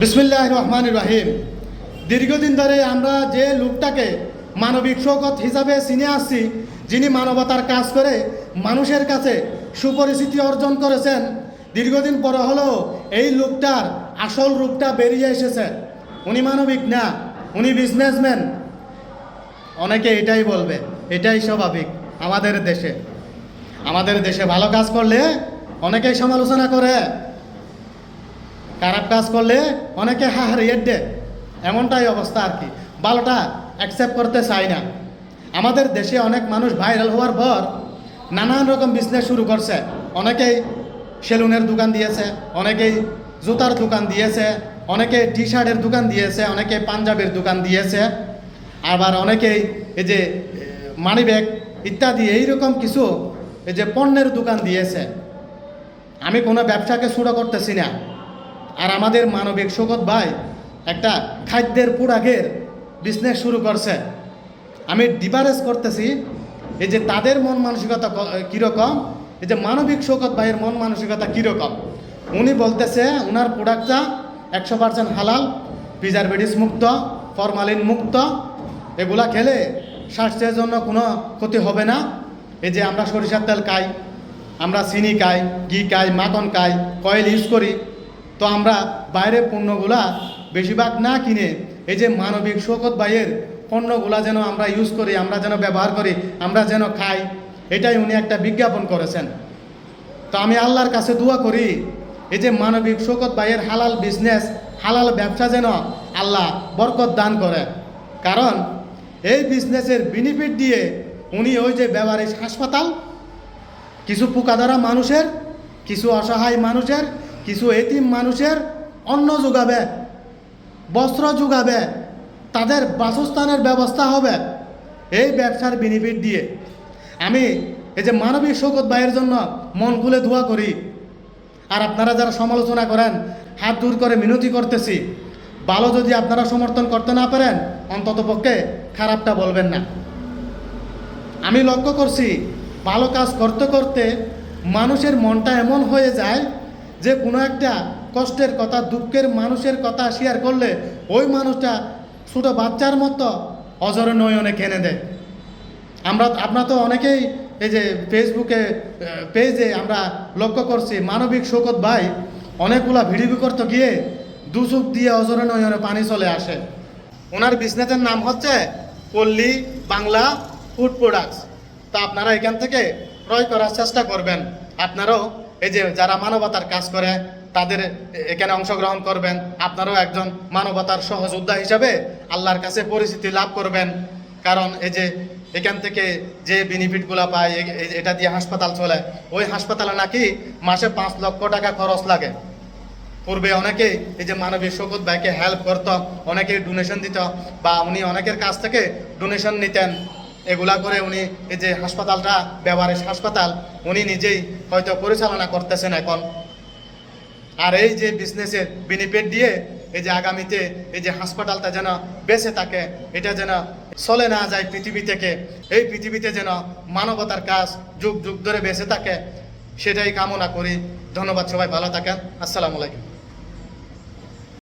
বিসমিল্লাহ রহমান রাহিম দীর্ঘদিন ধরে আমরা যে লোকটাকে মানবিক শৌকত হিসাবে চিনে আসছি, যিনি মানবতার কাজ করে মানুষের কাছে সুপরিচিতি অর্জন করেছেন, দীর্ঘদিন পরে হলেও এই লোকটার আসল রূপটা বেরিয়ে এসেছে। উনি মানবিক না, উনি বিজনেসম্যান অনেকে এটাই বলবে, এটাই স্বাভাবিক আমাদের দেশে। আমাদের দেশে ভালো কাজ করলে অনেকেই সমালোচনা করে খারাপ কাজ করলে অনেকে হাহারিয়ে দেয়। এমনটাই অবস্থা আর কি। ভালোটা অ্যাকসেপ্ট করতে চায় না। আমাদের দেশে অনেক মানুষ ভাইরাল হওয়ার পর নানান রকম বিজনেস শুরু করছে। অনেকেই সেলুনের দোকান দিয়েছে, অনেকেই জুতার দোকান দিয়েছে অনেকে টি শার্টের দোকান দিয়েছে, অনেকে পাঞ্জাবের দোকান দিয়েছে। আবার অনেকেই এই যে মানি ব্যাগ ইত্যাদি এইরকম কিছু এই যে পণ্যের দোকান দিয়েছে। আমি কোনো ব্যবসাকে শুরু করতেছি না। আর আমাদের মানবিক শোকত ভাই একটা খাদ্যের পুরাগের বিজনেস শুরু করছে। আমি ডিফারেন্স করতেছি, এই যে তাদের মন মানসিকতা কীরকম, এই যে মানবিক শোকত ভাইয়ের মন মানসিকতা কীরকম। উনি বলতেছে ওনার প্রোডাক্টটা একশো পার্সেন্ট হালাল প্রিজারভেটিস মুক্ত ফরমালিন মুক্ত, এগুলা খেলে স্বাস্থ্যের জন্য কোনো ক্ষতি হবে না। এই যে আমরা সরিষার তেল খাই, আমরা চিনি খাই, ঘি খাই, মাখন খাই, কয়েল ইউজ করি তো আমরা বাইরের পণ্যগুলা বেশিরভাগ না কিনে এই যে মানবিক শোকত ভাইয়ের পণ্যগুলা যেন আমরা ইউজ করি, আমরা যেন ব্যবহার করি, আমরা যেন খাই, এটাই উনি একটা বিজ্ঞাপন করেছেন। তো আমি আল্লাহর কাছে দোয়া করি, এই যে মানবিক শোকত ভাইয়ের হালাল বিজনেস হালাল ব্যবসা যেন আল্লাহ বরকত দান করে। কারণ এই বিজনেসের বেনিফিট দিয়ে উনি ওই যে ব্যবহারিক হাসপাতাল, কিছু পোকাধারা মানুষের, কিছু অসহায় মানুষের কিছু এতিম মানুষের অন্ন যোগাবে, বস্ত্র যোগাবে, তাদের বাসস্থানের ব্যবস্থা হবে। এই ব্যবসার বেনিফিট দিয়ে আমি এই যে মানবিক শোকত ভাইয়ের জন্য মন খুলে ধোয়া করি। আর আপনারা যারা সমালোচনা করেন, হাত দূর করে মিনতি করতেছি, ভালো যদি আপনারা সমর্থন করতে না পারেন, অন্তত পক্ষে খারাপটা বলবেন না। আমি লক্ষ্য করছি, ভালো কাজ করতে করতে মানুষের মনটা এমন হয়ে যায় যে কোনো একটা কষ্টের কথা, দুঃখের মানুষের কথা শেয়ার করলে ওই মানুষটা ছোটো বাচ্চার মতো অজরে নয়নে কেনে দেয়। আমরা আপনার তো অনেকেই এই যে ফেসবুকে পেজে আমরা লক্ষ্য করছি, মানবিক শোকত ভাই অনেকগুলা ভিডিও করতে গিয়ে দুচুক দিয়ে অজরে নয়নে পানি চলে আসে। ওনার বিজনেসের নাম হচ্ছে পল্লী বাংলা ফুড প্রোডাক্টস তা আপনারা এখান থেকে ক্রয় করার চেষ্টা করবেন। আপনারাও এই যে যারা মানবতার কাজ করে, তাদের এখানে অংশগ্রহণ করবেন। আপনারাও একজন মানবতার সহযোদ্ধা হিসাবে আল্লাহর কাছে পরিচিতি লাভ করবেন। কারণ এই যে এখান থেকে যে বেনিফিটগুলো পায় এটা দিয়ে হাসপাতাল চলে। ওই হাসপাতালে নাকি মাসে পাঁচ লক্ষ টাকা খরচ লাগে। পূর্বে অনেকে এই যে মানবিক শকুত ভাইকে হেল্প করত অনেকে ডোনেশন দিত, বা উনি অনেকের কাছ থেকে ডোনেশন নিতেন। এগুলা করে উনি এই যে হাসপাতালটা ব্যবহারিক হাসপাতাল, উনি নিজেই হয়তো পরিচালনা করতেছেন এখন। আর এই যে বিজনেসের বেনিফিট দিয়ে এই যে আগামীতে এই যে হাসপাতালটা যেন বেঁচে থাকে, এটা যেন চলে না যায় পৃথিবী থেকে, এই পৃথিবীতে যেন মানবতার কাজ যুগ যুগ ধরে বেঁচে থাকে, সেটাই কামনা করি। ধন্যবাদ সবাই, ভালো থাকেন। আসসালামু আলাইকুম।